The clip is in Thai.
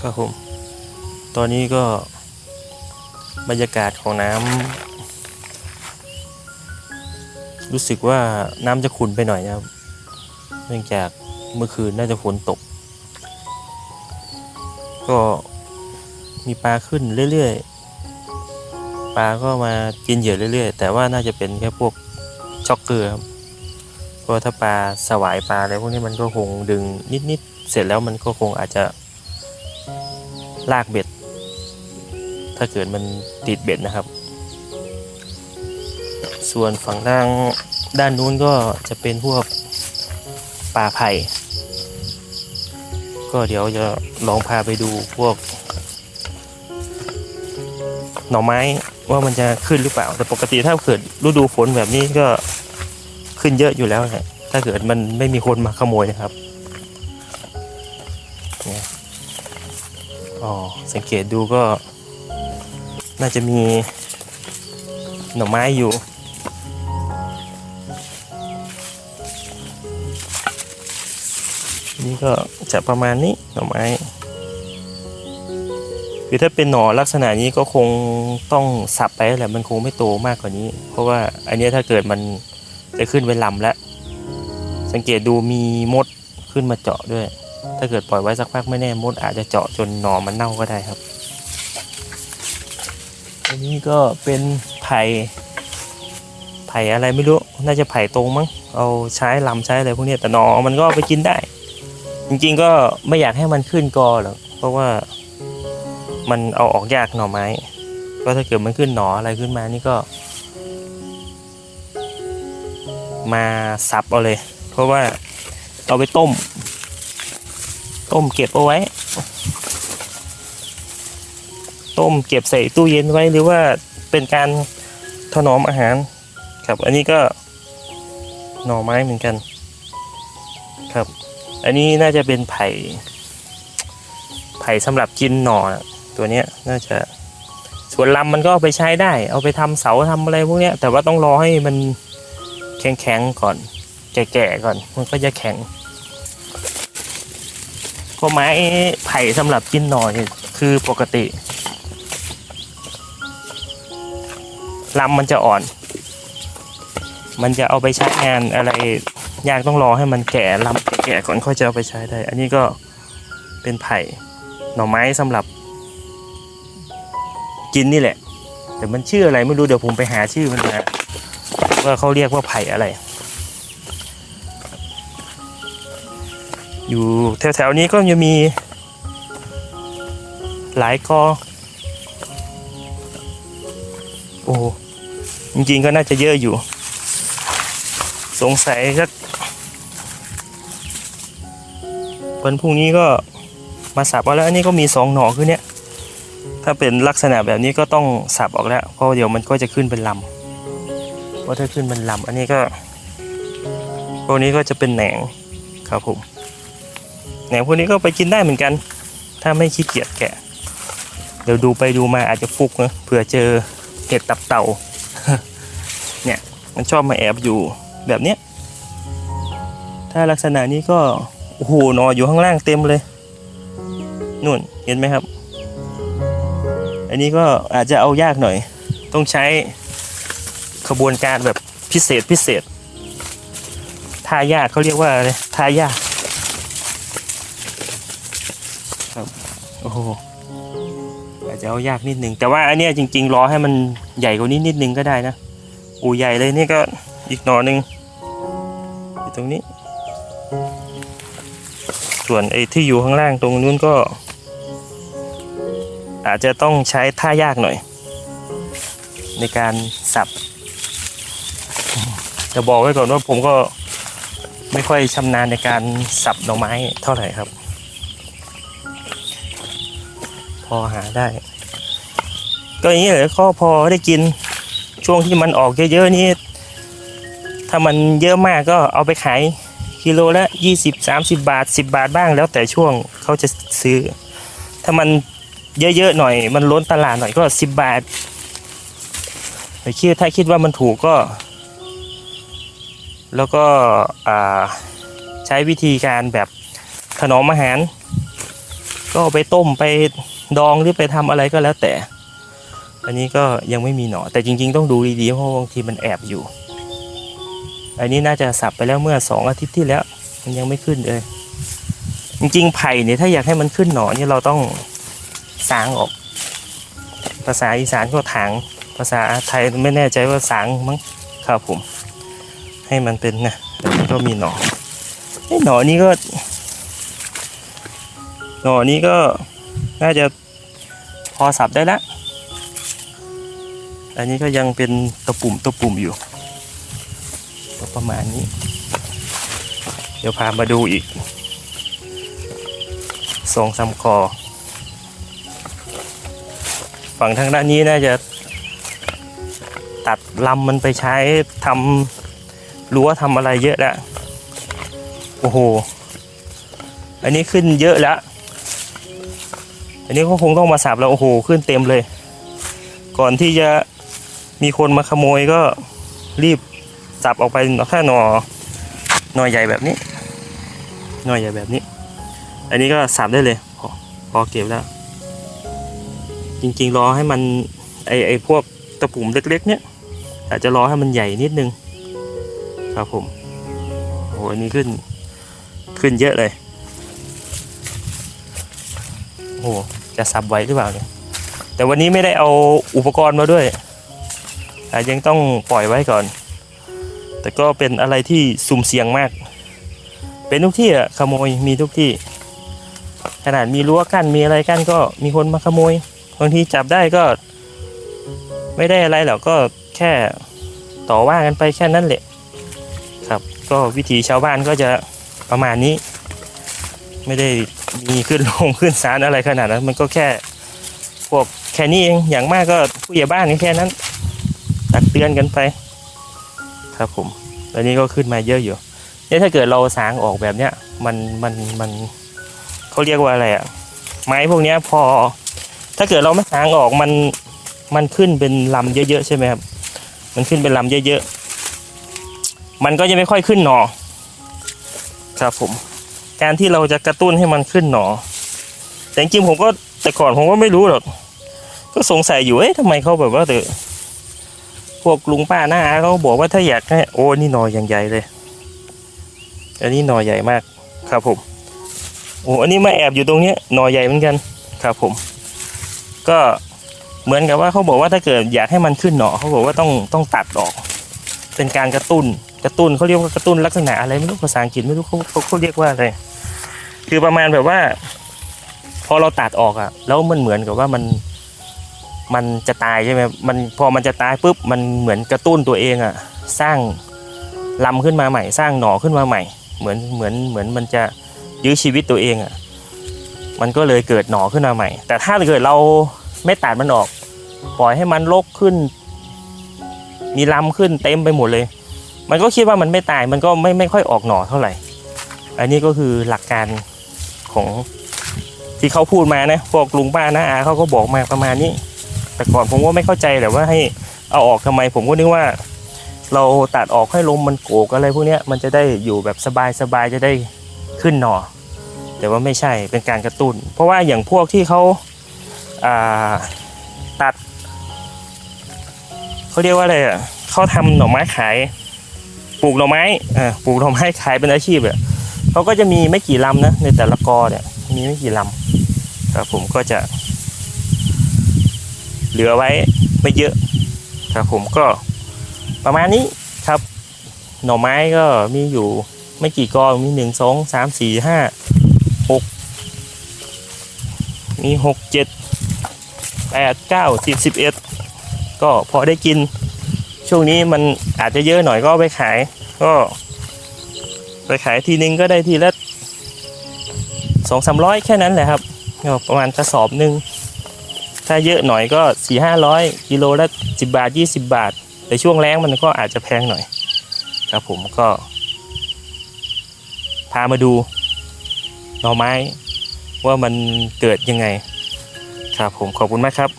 ครับผม ตอนนี้ก็บรรยากาศของน้ำรู้สึกว่าน้ำจะขุ่นไปหน่อยนะครับ เนื่องจากเมื่อคืนน่าจะฝนตก ก็มีปลาขึ้นเรื่อยๆ ปลาก็มากินเหยื่อเรื่อยๆ แต่ว่าน่าจะเป็นแค่พวกช็อกเกอร์ครับเพราะถ้าปลาสวายปลาอะไรพวกนี้มันก็คงดึงนิดๆ เสร็จแล้วมันก็คงอาจจะ ลากเบ็ด ถ้าเกิดมันติดเบ็ดนะครับ ส่วนฝั่งด้านด้านนู้นก็จะเป็นพวกป่าไผ่ก็เดี๋ยวจะลองพาไปดูพวก หน่อไม้ว่ามันจะขึ้นหรือเปล่า แต่ปกติถ้าเกิดฤดูฝนแบบนี้ก็ขึ้นเยอะอยู่แล้วนะถ้าเกิดมันไม่มีคนมาขโมยนะครับ อ๋อสังเกตดูก็ น่าจะมีหน่อไม้อยู่ นี่ก็จะประมาณนี้หน่อไม้คือถ้าเป็นหน่อลักษณะนี้ก็คงต้องสับไปแหละมันคงไม่โตมากกว่านี้ เพราะว่าอันนี้ถ้าเกิดมันจะขึ้นเป็นลำแล้ว สังเกตดูมีมดขึ้นมาเจาะด้วย ถ้าเกิดปล่อยไว้สักพักไม่แน่มดอาจจะเจาะจนหน่อมันเน่าก็ได้ครับ อันนี้ก็เป็นไผ่ไผ่อะไรไม่รู้ น่าจะไผ่ตรงมั้ง เอาใช้ลำใช้อะไรพวกนี้แต่หนอมันก็ไปกินได้ จริงๆก็ไม่อยากให้มันขึ้นกอหรอก เพราะว่ามันเอาออกยากหน่อไม้ ก็ถ้าเกิดมันขึ้นหนออะไรขึ้นมานี่ก็ มาสับเอาเลย เพราะว่าเอาไปต้ม ต้มเก็บเอาไว้ ต้มเก็บใส่ตู้เย็นไว้หรือว่าเป็นการถนอมอาหาร ครับ อันนี้ก็หน่อไม้เหมือนกัน ครับ อันนี้น่าจะเป็นไผ่ ไผ่สำหรับกินหน่อตัวเนี้ยน่าจะส่วนลำมันก็เอาไปใช้ได้ เอาไปทำเสาทำอะไรพวกเนี้ยแต่ว่าต้องรอให้มันแข็งๆก่อน แก่ๆก่อน มันก็จะแข็ง เพราไม้ไผ่สำหรับกินหน่อเนี่ยคือปกติลำมันจะอ่อน มันจะเอาไปใช้งานอะไรยากต้องรอให้มันแก่ลำแก่ก่อนค่อยจะเอาไปใช้ได้ อันนี้ก็เป็นไผ่หน่อไม้สำหรับกินนี่แหละ แต่มันชื่ออะไรไม่รู้เดี๋ยวผมไปหาชื่อมันนะว่าเขาเรียกว่าไผ่อะไร อยู่แถวๆนี้ก็จะมี หลายกอ โอ้ จริงๆก็น่าจะเยอะอยู่ สงสัยสักวันพรุ่งนี้ก็มาสับเอาแล้วอันนี้ก็มีสองหน่อคือเนี้ยถ้าเป็นลักษณะแบบนี้ก็ต้องสับออกแล้ว เพราะเดี๋ยวมันก็จะขึ้นเป็นลำเพราะถ้าขึ้นเป็นลำอันนี้ก็พวกนี้ก็จะเป็นแหนงครับผม แหนงพวกนี้ก็ไปกินได้เหมือนกัน ถ้าไม่ขี้เกียจแกะ เดี๋ยวดูไปดูมาอาจจะฟุกนะเผื่อเจอเห็ดตับเต่า เนี่ยมันชอบมาแอบอยู่แบบเนี้ย ถ้าลักษณะนี้ก็โอ้โหนอนอยู่ข้างล่างเต็มเลยนู่นเห็นไหมครับ อันนี้ก็อาจจะเอายากหน่อย ต้องใช้ขบวนการแบบพิเศษพิเศษทายากเขาเรียกว่าอะไรทายาก ครับโอ้โหอาจจะเอายากนิดนึง แต่ว่าอันเนี้ยจริง ๆ รอให้มันใหญ่กว่านี้นิดนึงก็ได้นะอูใหญ่เลยนี่ก็อีกหน่อหนึ่งตรงนี้ ส่วนไอ้ที่อยู่ข้างล่างตรงนู้นก็ อาจจะต้องใช้ท่ายากหน่อย ในการสับจะบอกไว้ก่อนว่าผมก็ไม่ค่อยชำนาญในการสับหน่อไม้เท่าไหร่ครับ พอหาได้ ก็อย่างนี้เลยก็พอได้กินช่วงที่มันออกเยอะๆนี่ถ้ามันเยอะมากก็เอาไปขายกิโลละ20 30 บาท 10 บาทบ้างแล้วแต่ช่วงเขาจะซื้อ ถ้ามันเยอะๆหน่อย มันล้นตลาดหน่อยก็สิบบาทแต่คิดถ้าคิดว่ามันถูกก็ แล้วก็ใช้วิธีการแบบถนอมอาหารกก็เอาไปต้มไป ดองหรือไปทำอะไรก็แล้วแต่ อันนี้ก็ยังไม่มีหนอแต่จริง ๆ ต้องดูดีๆเพราะบางทีมันแอบอยู่ อันนี้น่าจะสับไปแล้วเมื่อสองอาทิตย์ที่แล้ว มันยังไม่ขึ้นเลยจริงๆไผ่เนี่ยถ้าอยากให้มันขึ้นหนอเนี่ยเราต้องสางออก ภาษาอีสานก็ถางภาษาไทยไม่แน่ใจว่าสางมั้งครับผม ให้มันเป็นนะก็มีหนอไอ้หนอนี้ก็ หนอนี้ก็ น่าจะพอสับได้แล้ว อันนี้ก็ยังเป็นตะปุ่มตะปุ่มอยู่ก็ประมาณนี้ เดี๋ยวพามาดูอีกสองสาคอ ฝั่งทางด้านนี้น่าจะตัดลำมันไปใช้ทำรั้วทำอะไรเยอะแล้ว โอ้โห อันนี้ขึ้นเยอะแล้ว อันนี้ก็คงต้องมาสับแล้วโอ้โหขึ้นเต็มเลย ก่อนที่จะมีคนมาขโมยก็รีบสับออกไปแค่หนอหนอใหญ่แบบนี้หนอใหญ่แบบนี้ อันนี้ก็สับได้เลยพอพอเก็บแล้ว จริงๆรอให้มันไอไอพวกตะปุ่มเล็กๆ เนี่ยอาจจะรอให้มันใหญ่นิดนึง ครับผมโอ้โหอันนี้ขึ้นขึ้นเยอะเลย หจะสับไว้หรือเปล่าเนี่ยแต่วันนี้ไม่ได้เอาอุปกรณ์มาด้วยอายังต้องปล่อยไว้ก่อน แต่ก็เป็นอะไรที่สุ่มเสี่ยงมาก เป็นทุกที่อะขโมยมีทุกที่ ขนาดมีรั้วกั้นมีอะไรกั้นก็มีคนมาขโมยบางทีจับได้ก็ ไม่ได้อะไรหรอกก็แค่ต่อว่ากันไปแค่นั้นแหละครับ ก็วิธีชาวบ้านก็จะประมาณนี้ ไม่ได้ มีขึ้นลงขึ้นศาลอะไรขนาดนั้น มันก็แค่พวกแค่นี้เองอย่างมากก็ผู้ใหญ่บ้านก็แค่นั้น ตักเตือนกันไป ครับผมแล้วนี้ก็ขึ้นมาเยอะอยู่เนี่ยถ้าเกิดเราสางออกแบบเนี้ยมันมันมันเขาเรียกว่าอะไรอะไม้พวกเนี้ยพอ ถ้าเกิดเราไม่สางออกมันมันขึ้นเป็นลำเยอะๆใช่ไหมครับมันขึ้นเป็นลำเยอะๆมันก็จะไม่ค่อยขึ้นหนอครับผม การที่เราจะกระตุ้นให้มันขึ้นหนอ แต่จริงผมก็แต่ก่อนผมก็ไม่รู้หรอก ก็สงสัยอยู่ เอ๊ะทำไมเขาแบบว่าเดอพวกลุงป้าหน้าอาเขาบอกว่าถ้าอยากให้โอ้นี่หนออย่างใหญ่เลย อันนี้หนอใหญ่มากครับผม โอ้อันนี้มาแอบอยู่ตรงเนี้ยหนอใหญ่เหมือนกันครับผม ก็เหมือนกับว่าเขาบอกว่าถ้าเกิดอยากให้มันขึ้นหนอเขาบอกว่าต้องต้องตัดออก เป็นการกระตุ้น กระตุ้นเขาเรียกว่ากระตุ้นลักษณะอะไรไม่รู้ภาษาอังกฤษไม่รู้เขาเขาเขาเรียกว่าอะไรคือประมาณแบบว่า พอเราตัดออกอะแล้วมันเหมือนกับว่ามันมันจะตายใช่ไหมมันพอมันจะตายปุ๊บมันเหมือนกระตุ้นตัวเองอะสร้างลำขึ้นมาใหม่ สร้างหนอขึ้นมาใหม่ เหมือนเหมือนเหมือนมันจะยื้อชีวิตตัวเองอะมันก็เลยเกิดหนอขึ้นมาใหม่ แต่ถ้าเกิดเราไม่ตัดมันออก ปล่อยให้มันรกขึ้น มีลำขึ้นเต็มไปหมดเลย มันก็คิดว่ามันไม่ตายมันก็ไม่ไม่ค่อยออกหน่อเท่าไหร่ อันนี้ก็คือหลักการของที่เขาพูดมานะพวกลุงป้าน้าอาเขาก็บอกมาประมาณนี้ แต่ก่อนผมก็ไม่เข้าใจแหละว่าให้เอาออกทำไมผมก็นึกว่า เราตัดออกให้ลมมันโกกอะไรพวกเนี้ยมันจะได้อยู่แบบสบายสบายๆจะได้ขึ้นหนอแต่ว่าไม่ใช่เป็นการกระตุ้น เพราะว่าอย่างพวกที่เขาาตัดเขาเรียกว่าอะไรอะเขาทำหน่อไม้ขาย ปลูกหน่อไม้อ่าปลูกหน่อไม้ขายเป็นอาชีพอะเขาก็จะมีไม่กี่ลำนะในแต่ละกอเนี่ยมีไม่กี่ลำครับผมก็จะ เหลือไว้ไม่เยอะครับผมก็ประมาณนี้ครับ หน่อไม้ก็มีอยู่ไม่กี่กอมีหนึ่งสองสามสี่ห้าหกมีหกเจ็ดแปดเก้าสิบสิบเอ็ดก็พอได้กิน ช่วงนี้มันอาจจะเยอะหน่อยก็ไปขาย ก็ ไปขายทีนึงก็ได้ทีละสองสามร้อยแค่นั้นแหละครับประมาณกระสอบหนึ่งถ้าเยอะหน่อยก็สี่ห้าร้อยกิโลละสิบาทยี่สิบาท แต่ช่วงแรงมันก็อาจจะแพงหน่อย ครับผมก็ พามาดูหน่อไม้ว่ามันเกิดยังไง ครับผมขอบคุณมากครับ